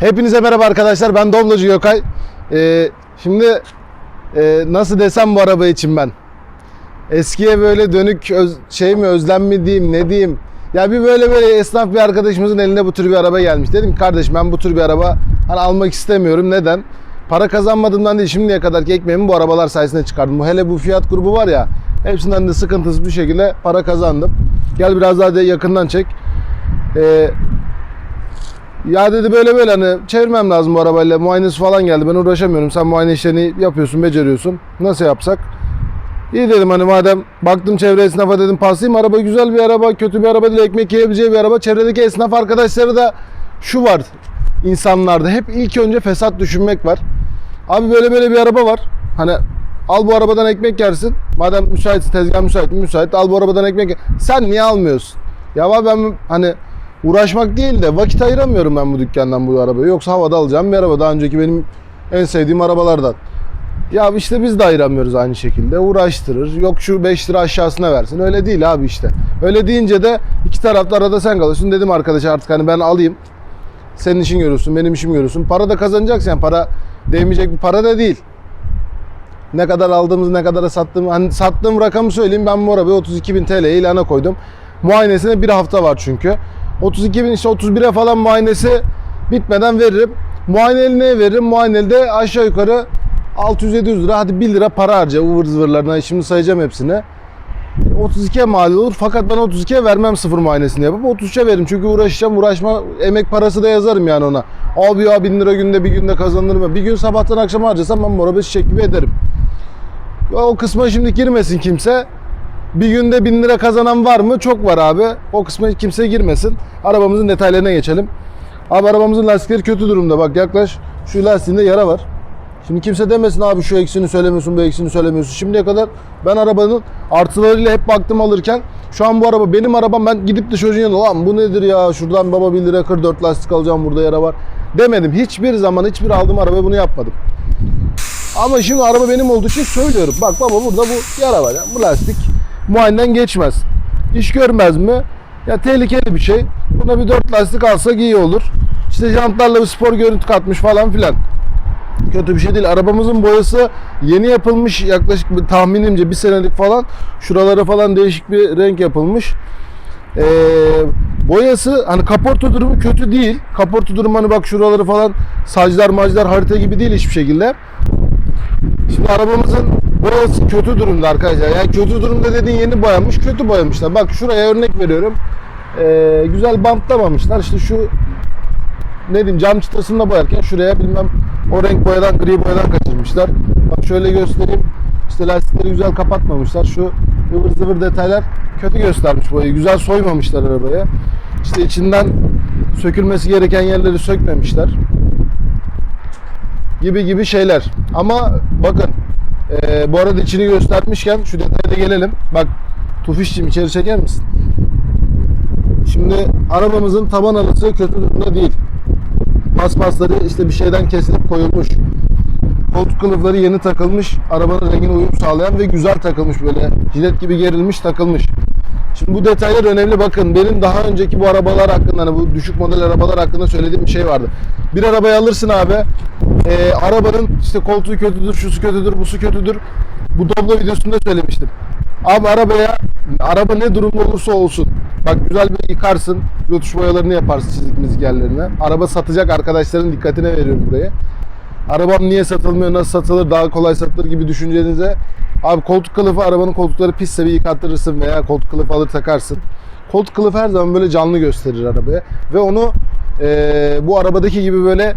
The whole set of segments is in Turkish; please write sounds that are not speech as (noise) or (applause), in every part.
Hepinize merhaba arkadaşlar. Ben Doblocu Gökay. Ee, şimdi e, nasıl desem bu araba için ben. Eskiye böyle dönük öz- şey mi özlem mi diyeyim ne diyeyim. Ya bir böyle böyle esnaf bir arkadaşımızın elinde bu tür bir araba gelmiş. Dedim ki kardeşim ben bu tür bir araba hani almak istemiyorum. Neden? Para kazanmadığımdan değil şimdiye kadarki ekmeğimi bu arabalar sayesinde çıkardım. Hele bu fiyat grubu var ya hepsinden de sıkıntısız bir şekilde para kazandım. Gel biraz daha da yakından çek. Ee, ya dedi böyle böyle hani çevirmem lazım bu arabayla. Muayenesi falan geldi. Ben uğraşamıyorum. Sen muayene işlerini yapıyorsun, beceriyorsun. Nasıl yapsak? İyi dedim hani madem baktım çevre esnafa dedim pasayım. Araba güzel bir araba, kötü bir araba değil. Ekmek yiyebileceği bir araba. Çevredeki esnaf arkadaşları da şu var insanlarda. Hep ilk önce fesat düşünmek var. Abi böyle böyle bir araba var. Hani al bu arabadan ekmek yersin. Madem müsaitsin tezgah müsait mi? Müsait. Al bu arabadan ekmek ye. Sen niye almıyorsun? Ya ben hani uğraşmak değil de vakit ayıramıyorum ben bu dükkandan bu arabayı. Yoksa havada alacağım bir araba. Daha önceki benim en sevdiğim arabalardan. Ya işte biz de ayıramıyoruz aynı şekilde. Uğraştırır. Yok şu 5 lira aşağısına versin. Öyle değil abi işte. Öyle deyince de iki tarafta arada sen kalıyorsun. Dedim arkadaşa artık hani ben alayım. Senin işin görürsün, benim işim görürsün. Para da kazanacaksın yani para değmeyecek bir para da değil. Ne kadar aldığımız, ne kadara sattığım, hani sattığım rakamı söyleyeyim. Ben bu arabayı 32 bin TL ilana koydum. Muayenesine bir hafta var çünkü. 32 bin işte 31'e falan muayenesi bitmeden veririm. Muayeneli neye veririm? Muayeneli de aşağı yukarı 600-700 lira hadi 1 lira para harca ıvır zıvırlarına şimdi sayacağım hepsini. 32'ye mal olur fakat ben 32'ye vermem sıfır muayenesini yapıp 33'e veririm. Çünkü uğraşacağım uğraşma emek parası da yazarım yani ona. Abi ya 1000 lira günde bir günde kazanırım. ya. Bir gün sabahtan akşama harcasam ben bu arabayı çiçek gibi ederim. O kısma şimdi girmesin kimse. Bir günde 1000 lira kazanan var mı? Çok var abi. O kısma kimse girmesin. Arabamızın detaylarına geçelim. Abi arabamızın lastikleri kötü durumda. Bak yaklaş. Şu lastiğinde yara var. Şimdi kimse demesin abi şu eksini söylemiyorsun, bu eksini söylemiyorsun. Şimdiye kadar ben arabanın artılarıyla hep baktım alırken. Şu an bu araba benim arabam. Ben gidip de çocuğun yanına lan bu nedir ya şuradan baba 1 lira kır 4 lastik alacağım burada yara var. Demedim. Hiçbir zaman hiçbir aldığım araba bunu yapmadım. Ama şimdi araba benim olduğu için söylüyorum. Bak baba burada bu yara var. ya. Bu lastik muayeneden geçmez. İş görmez mi? Ya tehlikeli bir şey. Buna bir dört lastik alsak iyi olur. İşte jantlarla bir spor görüntü katmış falan filan. Kötü bir şey değil. Arabamızın boyası yeni yapılmış yaklaşık bir tahminimce bir senelik falan. Şuralara falan değişik bir renk yapılmış. Ee, boyası hani kaporta durumu kötü değil. Kaporta durumu hani bak şuraları falan saclar maclar harita gibi değil hiçbir şekilde. Şimdi arabamızın boyası kötü durumda arkadaşlar. Yani kötü durumda dediğin yeni boyamış, kötü boyamışlar. Bak şuraya örnek veriyorum. Ee, güzel bantlamamışlar. İşte şu ne diyeyim cam çıtasında boyarken şuraya bilmem o renk boyadan gri boyadan kaçırmışlar. Bak şöyle göstereyim. İşte lastikleri güzel kapatmamışlar. Şu ıvır zıvır detaylar kötü göstermiş boyayı. Güzel soymamışlar arabaya. İşte içinden sökülmesi gereken yerleri sökmemişler gibi gibi şeyler. Ama bakın e, bu arada içini göstermişken şu detaya da gelelim. Bak Tufiş'cim içeri çeker misin? Şimdi arabamızın taban halısı kötü durumda değil. Paspasları işte bir şeyden kesilip koyulmuş. Koltuk kılıfları yeni takılmış. Arabanın rengine uyum sağlayan ve güzel takılmış böyle. Jilet gibi gerilmiş takılmış. Şimdi bu detaylar önemli bakın. Benim daha önceki bu arabalar hakkında hani bu düşük model arabalar hakkında söylediğim bir şey vardı. Bir arabayı alırsın abi. E, arabanın işte koltuğu kötüdür, şusu kötüdür, busu kötüdür. Bu Doblo videosunda söylemiştim. Abi arabaya araba ne durumda olursa olsun. Bak güzel bir yıkarsın. Yotuş boyalarını yaparsın çizik mizik yerlerine. Araba satacak arkadaşların dikkatine veriyorum buraya. Arabam niye satılmıyor, nasıl satılır, daha kolay satılır gibi düşüncenize abi koltuk kılıfı arabanın koltukları pisse bir yıkattırırsın veya koltuk kılıfı alır takarsın. Koltuk kılıfı her zaman böyle canlı gösterir arabaya ve onu eee, bu arabadaki gibi böyle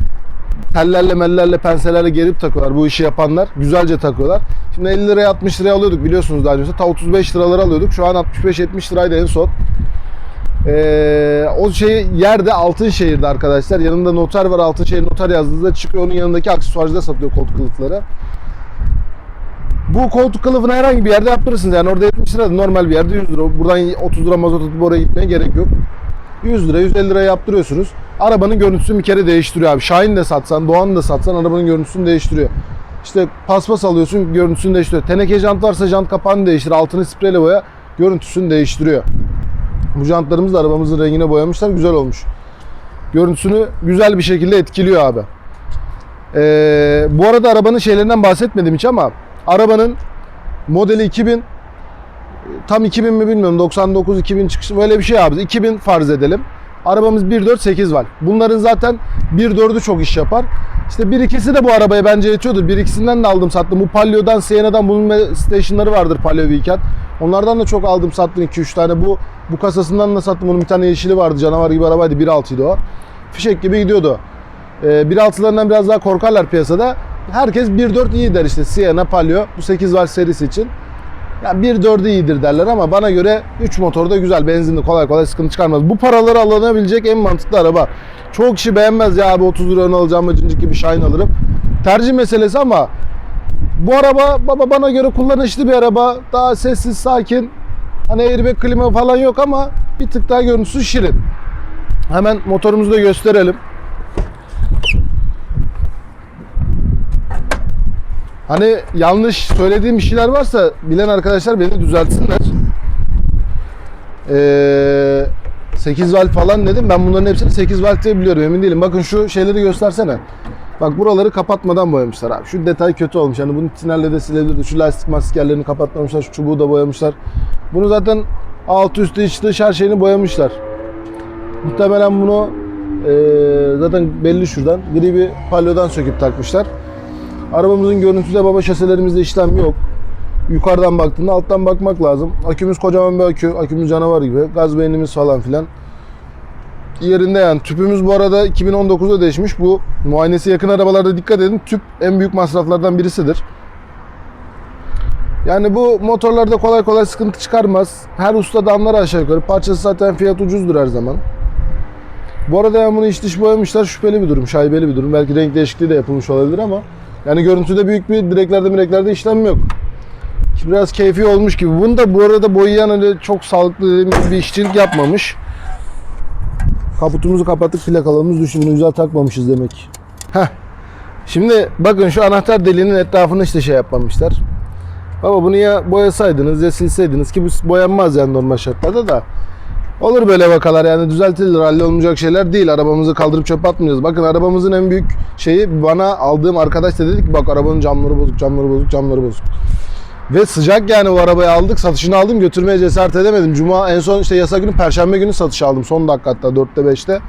tellerle mellerle penselerle gerip takıyorlar bu işi yapanlar. Güzelce takıyorlar. Şimdi 50 liraya 60 liraya alıyorduk biliyorsunuz daha önce. Ta 35 liraları alıyorduk. Şu an 65-70 liraydı en son. Ee, o şey yerde Altınşehir'de arkadaşlar. Yanında noter var. Altınşehir noter yazdığınızda çıkıyor. Onun yanındaki aksesuarcıda satılıyor koltuk kılıfları. Bu koltuk kılıfını herhangi bir yerde yaptırırsınız. Yani orada 70 lira normal bir yerde 100 lira. Buradan 30 lira mazot atıp oraya gitmeye gerek yok. 100 lira 150 lira yaptırıyorsunuz. Arabanın görüntüsünü bir kere değiştiriyor abi. Şahin de satsan, Doğan da satsan arabanın görüntüsünü değiştiriyor. İşte paspas alıyorsun görüntüsünü değiştiriyor. Teneke jant varsa jant kapağını değiştir. Altını spreyle boya görüntüsünü değiştiriyor. Bu jantlarımız da arabamızın rengine boyamışlar. Güzel olmuş. görüntüsünü güzel bir şekilde etkiliyor abi. Ee, bu arada arabanın şeylerinden bahsetmedim hiç ama arabanın modeli 2000 tam 2000 mi bilmiyorum 99 2000 çıkışı böyle bir şey abi 2000 farz edelim. Arabamız 1.4 8 var. Bunların zaten 1.4'ü çok iş yapar. İşte bir ikisi de bu arabaya bence yetiyordur. Bir ikisinden de aldım sattım. Bu Palio'dan Siena'dan bunun stationları vardır Palio Weekend. Onlardan da çok aldım sattım 2-3 tane. Bu bu kasasından da sattım. Bunun bir tane yeşili vardı. Canavar gibi arabaydı. 1.6'ydı o. Fişek gibi gidiyordu. Ee, 1.6'larından biraz daha korkarlar piyasada. Herkes 1.4 iyi der işte. Sienna, Palio. Bu 8 var serisi için. Ya 1.4'ü iyidir derler ama bana göre 3 motor da güzel. Benzinli kolay kolay sıkıntı çıkarmaz. Bu paraları alınabilecek en mantıklı araba. Çoğu kişi beğenmez ya abi 30 lira alacağım acıncık gibi Shine alırım. Tercih meselesi ama bu araba baba bana göre kullanışlı bir araba. Daha sessiz, sakin. Hani airbag klima falan yok ama bir tık daha görüntüsü şirin. Hemen motorumuzu da gösterelim. Hani yanlış söylediğim bir şeyler varsa bilen arkadaşlar beni düzeltsinler. Ee, 8 valve falan dedim. Ben bunların hepsini 8 valve diye biliyorum. Emin değilim. Bakın şu şeyleri göstersene. Bak buraları kapatmadan boyamışlar abi. Şu detay kötü olmuş. Yani bunu tinelle de silebilirdi. Şu lastik mastik yerlerini kapatmamışlar. Şu çubuğu da boyamışlar. Bunu zaten altı üstü iç dış her şeyini boyamışlar. Muhtemelen bunu ee, zaten belli şuradan. Gri bir palyodan söküp takmışlar. Arabamızın görüntüsü baba şaselerimizde işlem yok. Yukarıdan baktığında alttan bakmak lazım. Akümüz kocaman bir akü. Akümüz canavar gibi. Gaz beynimiz falan filan. Yerinde yani. Tüpümüz bu arada 2019'da değişmiş. Bu muayenesi yakın arabalarda dikkat edin. Tüp en büyük masraflardan birisidir. Yani bu motorlarda kolay kolay sıkıntı çıkarmaz. Her usta da anlar aşağı yukarı. Parçası zaten fiyat ucuzdur her zaman. Bu arada yani bunu iç dış boyamışlar şüpheli bir durum, şaibeli bir durum. Belki renk değişikliği de yapılmış olabilir ama yani görüntüde büyük bir direklerde direklerde işlem yok. Biraz keyfi olmuş gibi. Bunu da bu arada boyayan öyle çok sağlıklı bir işçilik yapmamış. Kaputumuzu kapattık plakalarımız. Bunu güzel takmamışız demek. Heh. Şimdi bakın şu anahtar deliğinin etrafını işte şey yapmamışlar. Baba bunu ya boyasaydınız ya silseydiniz ki bu boyanmaz yani normal şartlarda da. Olur böyle vakalar yani düzeltilir hallolmayacak şeyler değil. Arabamızı kaldırıp çöpe atmayacağız. Bakın arabamızın en büyük şeyi bana aldığım arkadaş da dedi ki bak arabanın camları bozuk, camları bozuk, camları bozuk. Ve sıcak yani o arabayı aldık, satışını aldım, götürmeye cesaret edemedim. Cuma en son işte yasa günü perşembe günü satış aldım. Son dakika hatta 4'te 5'te.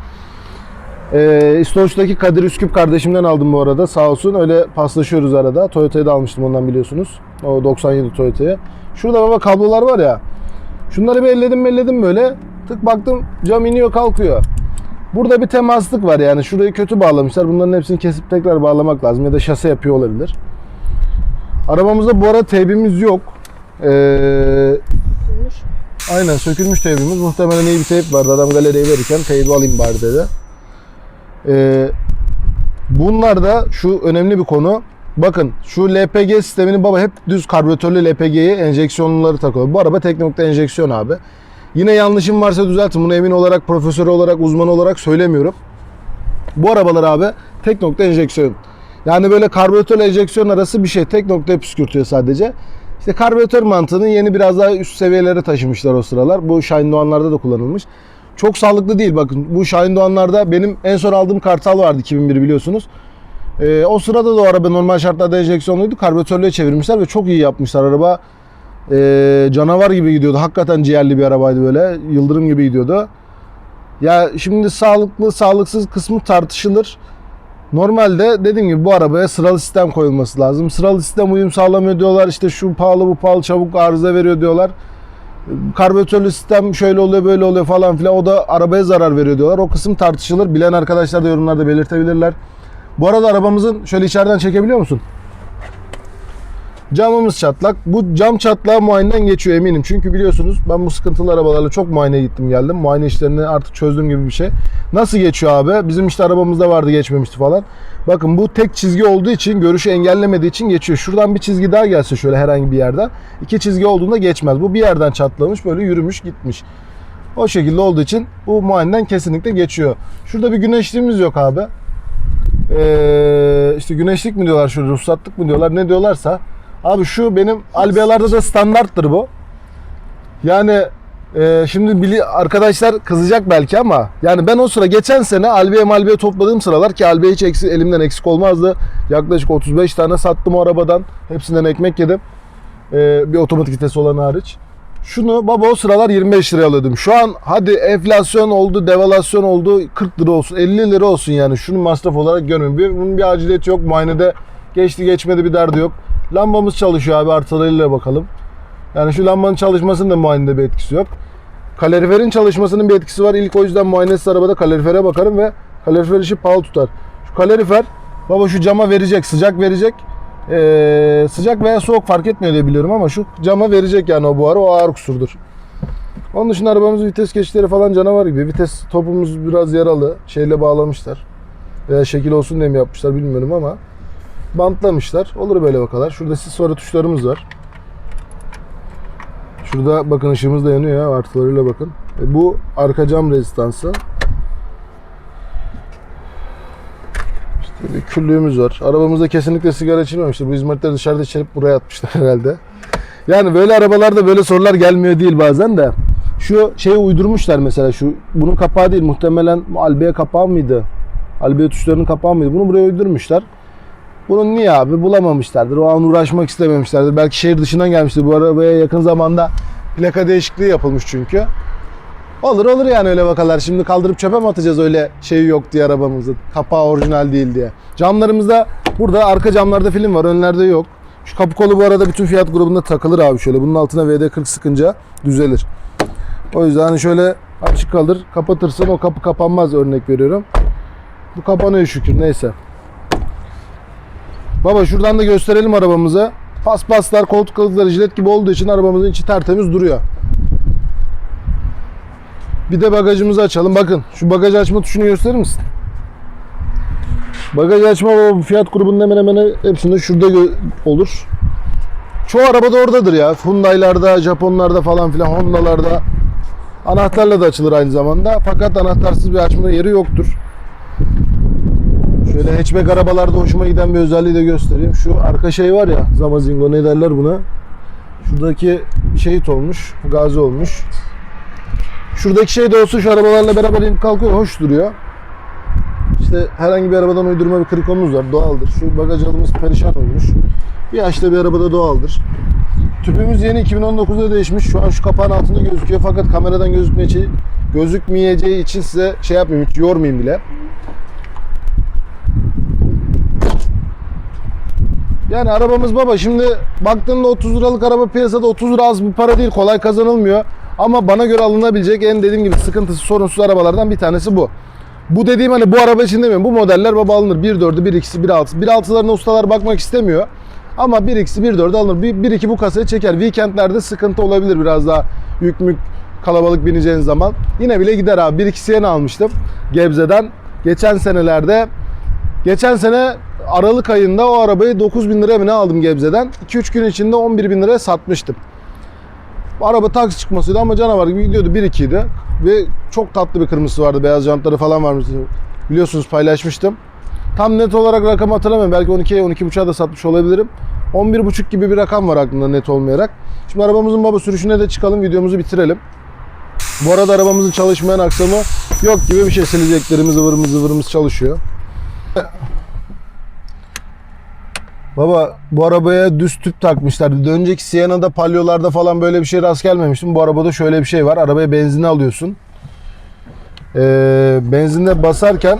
Ee, İstoç'taki Kadir Üsküp kardeşimden aldım bu arada sağ olsun. Öyle paslaşıyoruz arada. Toyota'yı da almıştım ondan biliyorsunuz. O 97 Toyota'ya. Şurada baba kablolar var ya. Şunları bir elledim elledim böyle. Tık baktım cam iniyor kalkıyor. Burada bir temaslık var yani. Şurayı kötü bağlamışlar. Bunların hepsini kesip tekrar bağlamak lazım. Ya da şase yapıyor olabilir. Arabamızda bu arada teybimiz yok. Ee, aynen sökülmüş teybimiz. Muhtemelen iyi bir teyp vardı. Adam galeriye verirken teybi alayım bari dedi. Ee, bunlar da şu önemli bir konu. Bakın şu LPG sistemini baba hep düz karbüratörlü LPG'ye enjeksiyonları takıyor. Bu araba tek nokta enjeksiyon abi. Yine yanlışım varsa düzeltin. Bunu emin olarak, profesör olarak, uzman olarak söylemiyorum. Bu arabalar abi tek nokta enjeksiyon. Yani böyle karbüratör enjeksiyon arası bir şey. Tek noktaya püskürtüyor sadece. İşte karbüratör mantığını yeni biraz daha üst seviyelere taşımışlar o sıralar. Bu Şahin Doğanlar'da da kullanılmış. Çok sağlıklı değil bakın. Bu Şahin Doğanlar'da benim en son aldığım Kartal vardı 2001 biliyorsunuz. Ee, o sırada da o araba normal şartlarda enjeksiyonluydu. Karbüratörlüğe çevirmişler ve çok iyi yapmışlar. Araba ee, canavar gibi gidiyordu. Hakikaten ciğerli bir arabaydı böyle. Yıldırım gibi gidiyordu. Ya şimdi sağlıklı sağlıksız kısmı tartışılır. Normalde dediğim gibi bu arabaya sıralı sistem koyulması lazım. Sıralı sistem uyum sağlamıyor diyorlar. İşte şu pahalı bu pahalı çabuk arıza veriyor diyorlar. Karbüratörlü sistem şöyle oluyor böyle oluyor falan filan. O da arabaya zarar veriyor diyorlar. O kısım tartışılır. Bilen arkadaşlar da yorumlarda belirtebilirler. Bu arada arabamızın şöyle içeriden çekebiliyor musun? Camımız çatlak. Bu cam çatlağı muayeneden geçiyor eminim. Çünkü biliyorsunuz ben bu sıkıntılı arabalarla çok muayeneye gittim geldim. Muayene işlerini artık çözdüğüm gibi bir şey. Nasıl geçiyor abi? Bizim işte arabamızda vardı geçmemişti falan. Bakın bu tek çizgi olduğu için görüşü engellemediği için geçiyor. Şuradan bir çizgi daha gelse şöyle herhangi bir yerden. iki çizgi olduğunda geçmez. Bu bir yerden çatlamış böyle yürümüş gitmiş. O şekilde olduğu için bu muayeneden kesinlikle geçiyor. Şurada bir güneşliğimiz yok abi. Ee, işte güneşlik mi diyorlar şurada ruhsatlık mı diyorlar ne diyorlarsa Abi şu benim albiyalarda da standarttır bu. Yani Ee, şimdi bili arkadaşlar kızacak belki ama yani ben o sıra geçen sene Albiye Malbiye topladığım sıralar ki Albiye hiç eksik, elimden eksik olmazdı. Yaklaşık 35 tane sattım o arabadan. Hepsinden ekmek yedim. Ee, bir otomatik vitesi olan hariç. Şunu baba o sıralar 25 liraya alıyordum. Şu an hadi enflasyon oldu, devalüasyon oldu 40 lira olsun 50 lira olsun yani. Şunu masraf olarak görmeyin. Bir- Bunun bir aciliyeti yok. Muayenede geçti geçmedi bir derdi yok. Lambamız çalışıyor abi artılarıyla bakalım. Yani şu lambanın çalışmasının da muayenede bir etkisi yok. Kaloriferin çalışmasının bir etkisi var. İlk o yüzden muayenesiz arabada kalorifere bakarım ve kalorifer işi pahalı tutar. Şu kalorifer baba şu cama verecek, sıcak verecek. Ee, sıcak veya soğuk fark etmiyor diye biliyorum ama şu cama verecek yani o buharı o ağır kusurdur. Onun dışında arabamızın vites geçişleri falan canavar gibi. Vites topumuz biraz yaralı. Şeyle bağlamışlar. Veya şekil olsun diye mi yapmışlar bilmiyorum ama bantlamışlar. Olur böyle vakalar. Şurada sis sonra tuşlarımız var. Şurada bakın ışığımız da yanıyor ya artılarıyla bakın. E, bu arka cam rezistansı. İşte bir küllüğümüz var. Arabamızda kesinlikle sigara içilmemiştir. Bu hizmetleri dışarıda içilip buraya atmışlar (laughs) herhalde. Yani böyle arabalarda böyle sorular gelmiyor değil bazen de. Şu şeyi uydurmuşlar mesela şu. Bunun kapağı değil muhtemelen Albiye kapağı mıydı? Albiye tuşlarının kapağı mıydı? Bunu buraya uydurmuşlar. Bunun niye abi bulamamışlardır. O an uğraşmak istememişlerdir. Belki şehir dışından gelmiştir. Bu arabaya yakın zamanda plaka değişikliği yapılmış çünkü. Olur olur yani öyle vakalar. Şimdi kaldırıp çöpe mi atacağız öyle şeyi yok diye arabamızın. Kapağı orijinal değil diye. Camlarımızda burada arka camlarda film var. Önlerde yok. Şu kapı kolu bu arada bütün fiyat grubunda takılır abi şöyle. Bunun altına VD40 sıkınca düzelir. O yüzden hani şöyle açık kalır. Kapatırsın o kapı kapanmaz örnek veriyorum. Bu kapanıyor şükür neyse. Baba şuradan da gösterelim arabamızı. Paspaslar, koltuk kılıfları jilet gibi olduğu için arabamızın içi tertemiz duruyor. Bir de bagajımızı açalım. Bakın şu bagaj açma tuşunu gösterir misin? Bagaj açma o fiyat grubunun hemen hemen hepsinde şurada olur. Çoğu arabada oradadır ya. Hyundai'larda, Japonlarda falan filan, Honda'larda. Anahtarla da açılır aynı zamanda. Fakat anahtarsız bir açma yeri yoktur. Şöyle hatchback arabalarda hoşuma giden bir özelliği de göstereyim. Şu arka şey var ya, Zamazingo ne derler buna? Şuradaki şehit olmuş, gazi olmuş. Şuradaki şey de olsa şu arabalarla beraber inip kalkıyor, hoş duruyor. İşte herhangi bir arabadan uydurma bir krikomuz var, doğaldır. Şu bagaj alımız perişan olmuş. Bir yaşta bir arabada doğaldır. Tüpümüz yeni 2019'da değişmiş. Şu an şu kapağın altında gözüküyor fakat kameradan gözükmeyeceği, gözükmeyeceği için size şey yapmayayım, hiç yormayayım bile. Yani arabamız baba şimdi baktığında 30 liralık araba piyasada 30 lira az bir para değil kolay kazanılmıyor. Ama bana göre alınabilecek en dediğim gibi sıkıntısı sorunsuz arabalardan bir tanesi bu. Bu dediğim hani bu araba için demiyorum. Bu modeller baba alınır. 1.4'ü, 1.2'si, 1.6'sı. 1.6'larına ustalar bakmak istemiyor. Ama 1.2'si, 1.4'ü alınır. 1.2 bu kasayı çeker. Weekendlerde sıkıntı olabilir biraz daha yük mük kalabalık bineceğiniz zaman. Yine bile gider abi. 1.2 yeni almıştım Gebze'den. Geçen senelerde Geçen sene Aralık ayında o arabayı 9 bin liraya mı ne aldım Gebze'den. 2-3 gün içinde 11 bin liraya satmıştım. Araba taksi çıkmasıydı ama canavar gibi gidiyordu 1-2 idi. Ve çok tatlı bir kırmızısı vardı. Beyaz jantları falan varmış. Biliyorsunuz paylaşmıştım. Tam net olarak rakam hatırlamıyorum. Belki 12'ye 12.5'a da satmış olabilirim. 11.5 gibi bir rakam var aklımda net olmayarak. Şimdi arabamızın baba sürüşüne de çıkalım. Videomuzu bitirelim. Bu arada arabamızın çalışmayan aksamı yok gibi bir şey. Sileceklerimiz ıvırımız zıvırımız çalışıyor. Baba bu arabaya düz tüp takmışlardı. Daha önceki Siena'da, Palio'larda falan böyle bir şey rast gelmemiştim. Bu arabada şöyle bir şey var. Arabaya benzin alıyorsun. Ee, benzinde basarken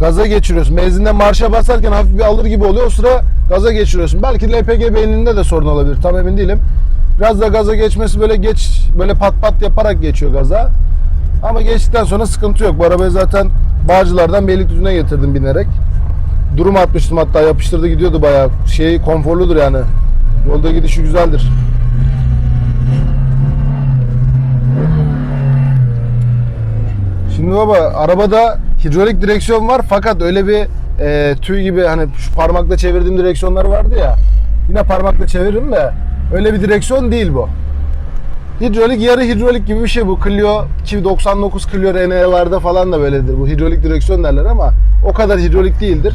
gaza geçiriyorsun. Benzinde marşa basarken hafif bir alır gibi oluyor. O sıra gaza geçiriyorsun. Belki LPG beyninde de sorun olabilir. Tam emin değilim. Biraz da gaza geçmesi böyle geç böyle pat pat yaparak geçiyor gaza. Ama geçtikten sonra sıkıntı yok. Bu arabayı zaten Bağcılar'dan Beylikdüzü'ne getirdim binerek. Durum atmıştım hatta yapıştırdı gidiyordu bayağı. Şey konforludur yani. Yolda gidişi güzeldir. Şimdi baba arabada hidrolik direksiyon var fakat öyle bir e, tüy gibi hani şu parmakla çevirdiğim direksiyonlar vardı ya. Yine parmakla çeviririm de öyle bir direksiyon değil bu. Hidrolik yarı hidrolik gibi bir şey bu. Clio 299 Clio RN'lerde falan da böyledir. Bu hidrolik direksiyon derler ama o kadar hidrolik değildir.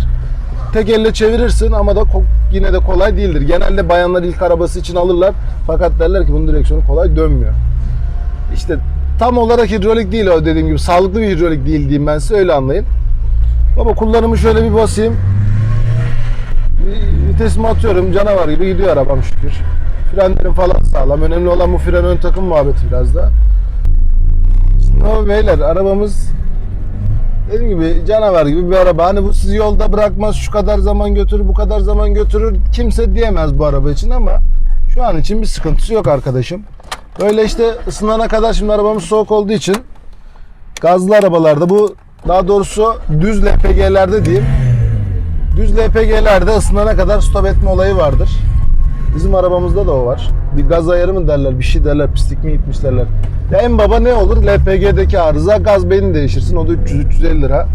tek elle çevirirsin ama da yine de kolay değildir. Genelde bayanlar ilk arabası için alırlar fakat derler ki bunun direksiyonu kolay dönmüyor. İşte tam olarak hidrolik değil o dediğim gibi sağlıklı bir hidrolik değil diyeyim ben size öyle anlayın. Baba kullanımı şöyle bir basayım. Vitesimi atıyorum canavar gibi gidiyor arabam şükür. Frenlerim falan sağlam. Önemli olan bu fren ön takım muhabbeti biraz da. Ama beyler arabamız dediğim gibi canavar gibi bir araba. Hani bu sizi yolda bırakmaz şu kadar zaman götürür bu kadar zaman götürür kimse diyemez bu araba için ama şu an için bir sıkıntısı yok arkadaşım. Böyle işte ısınana kadar şimdi arabamız soğuk olduğu için gazlı arabalarda bu daha doğrusu düz LPG'lerde diyeyim Düz LPG'lerde ısınana kadar stop etme olayı vardır. Bizim arabamızda da o var. Bir gaz ayarı mı derler, bir şey derler, pislik mi gitmiş derler. Ya en baba ne olur? LPG'deki arıza gaz beyni değişirsin. O da 300-350 lira.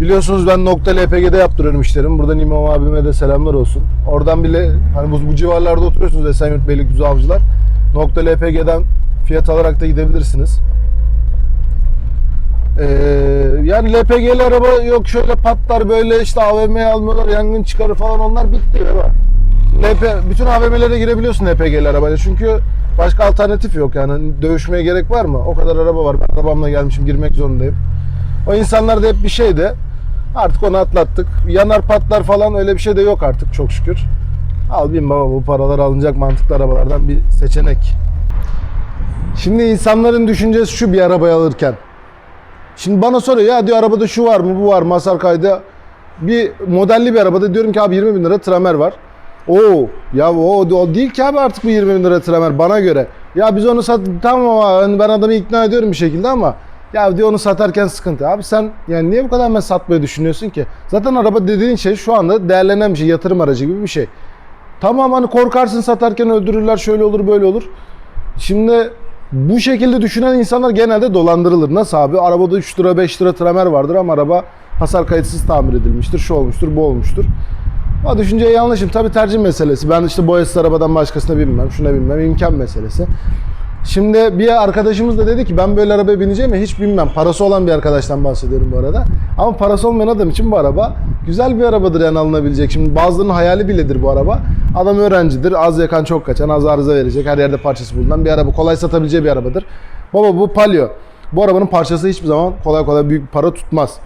Biliyorsunuz ben nokta LPG'de yaptırıyorum işlerimi. Buradan İmam abime de selamlar olsun. Oradan bile hani bu, bu civarlarda oturuyorsunuz Esenyurt Beylikdüzü Avcılar. Nokta LPG'den fiyat alarak da gidebilirsiniz. Ee, yani LPG'li araba yok şöyle patlar böyle işte AVM'ye almıyorlar yangın çıkarı falan onlar bitti baba. LP, bütün AVM'lere girebiliyorsun LPG'li arabayla çünkü başka alternatif yok yani dövüşmeye gerek var mı? O kadar araba var ben arabamla gelmişim girmek zorundayım. O insanlarda hep bir şeydi artık onu atlattık. Yanar patlar falan öyle bir şey de yok artık çok şükür. Al bin baba bu paralar alınacak mantıklı arabalardan bir seçenek. Şimdi insanların düşüncesi şu bir arabayı alırken. Şimdi bana soruyor ya diyor arabada şu var mı bu var mı hasar kaydı. Bir modelli bir arabada diyorum ki abi 20 bin lira tramer var. Oo ya o, o değil ki abi artık bu 20 bin lira tramer bana göre. Ya biz onu sat tamam ama ben adamı ikna ediyorum bir şekilde ama ya diyor onu satarken sıkıntı. Abi sen yani niye bu kadar hemen satmayı düşünüyorsun ki? Zaten araba dediğin şey şu anda değerlenen bir şey yatırım aracı gibi bir şey. Tamam hani korkarsın satarken öldürürler şöyle olur böyle olur. Şimdi bu şekilde düşünen insanlar genelde dolandırılır. Nasıl abi? Arabada 3 lira 5 lira tramer vardır ama araba hasar kayıtsız tamir edilmiştir. Şu olmuştur, bu olmuştur. O düşünceye yanlışım. Tabii tercih meselesi. Ben işte boyasız arabadan başkasına binmem, şuna binmem. imkan meselesi. Şimdi bir arkadaşımız da dedi ki ben böyle arabaya bineceğim ya hiç binmem. Parası olan bir arkadaştan bahsediyorum bu arada. Ama parası olmayan adam için bu araba güzel bir arabadır yani alınabilecek. Şimdi bazılarının hayali biledir bu araba. Adam öğrencidir. Az yakan çok kaçan, az arıza verecek. Her yerde parçası bulunan bir araba. Kolay satabileceği bir arabadır. Baba bu Palio. Bu arabanın parçası hiçbir zaman kolay kolay büyük para tutmaz.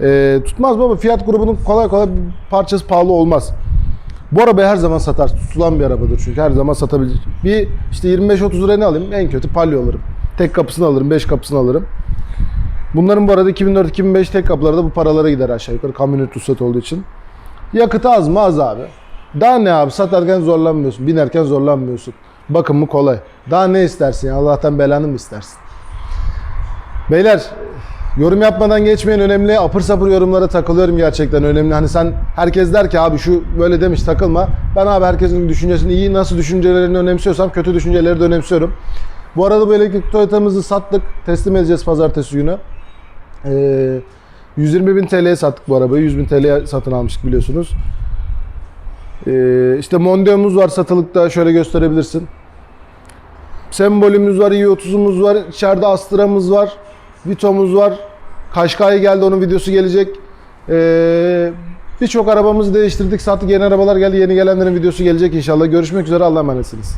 Ee, tutmaz baba. Fiyat grubunun kolay kolay parçası pahalı olmaz. Bu arabayı her zaman satar. Tutulan bir arabadır çünkü her zaman satabilecek. Bir işte 25-30 liraya ne alayım? En kötü Palio alırım. Tek kapısını alırım, 5 kapısını alırım. Bunların bu arada 2004-2005 tek kapıları da bu paralara gider aşağı yukarı kamyonet ruhsat olduğu için. Yakıtı az mı? Az abi. Daha ne abi? Satarken zorlanmıyorsun. Binerken zorlanmıyorsun. Bakımı kolay. Daha ne istersin? Allah'tan belanı mı istersin? Beyler yorum yapmadan geçmeyin önemli. Apır sapır yorumlara takılıyorum gerçekten önemli. Hani sen herkes der ki abi şu böyle demiş takılma. Ben abi herkesin düşüncesini iyi nasıl düşüncelerini önemsiyorsam kötü düşünceleri de önemsiyorum. Bu arada bu elektrik Toyota'mızı sattık. Teslim edeceğiz pazartesi günü. Ee, 120 bin TL'ye sattık bu arabayı. 100 bin TL'ye satın almıştık biliyorsunuz. Ee, işte Mondeo'muz var satılıkta şöyle gösterebilirsin. Sembolümüz var, i30'umuz var, içeride Astra'mız var, Vito'muz var. Kaşkay geldi onun videosu gelecek. Ee, Birçok arabamızı değiştirdik, sattık. Yeni arabalar geldi. Yeni gelenlerin videosu gelecek inşallah. Görüşmek üzere. Allah'a emanetsiniz.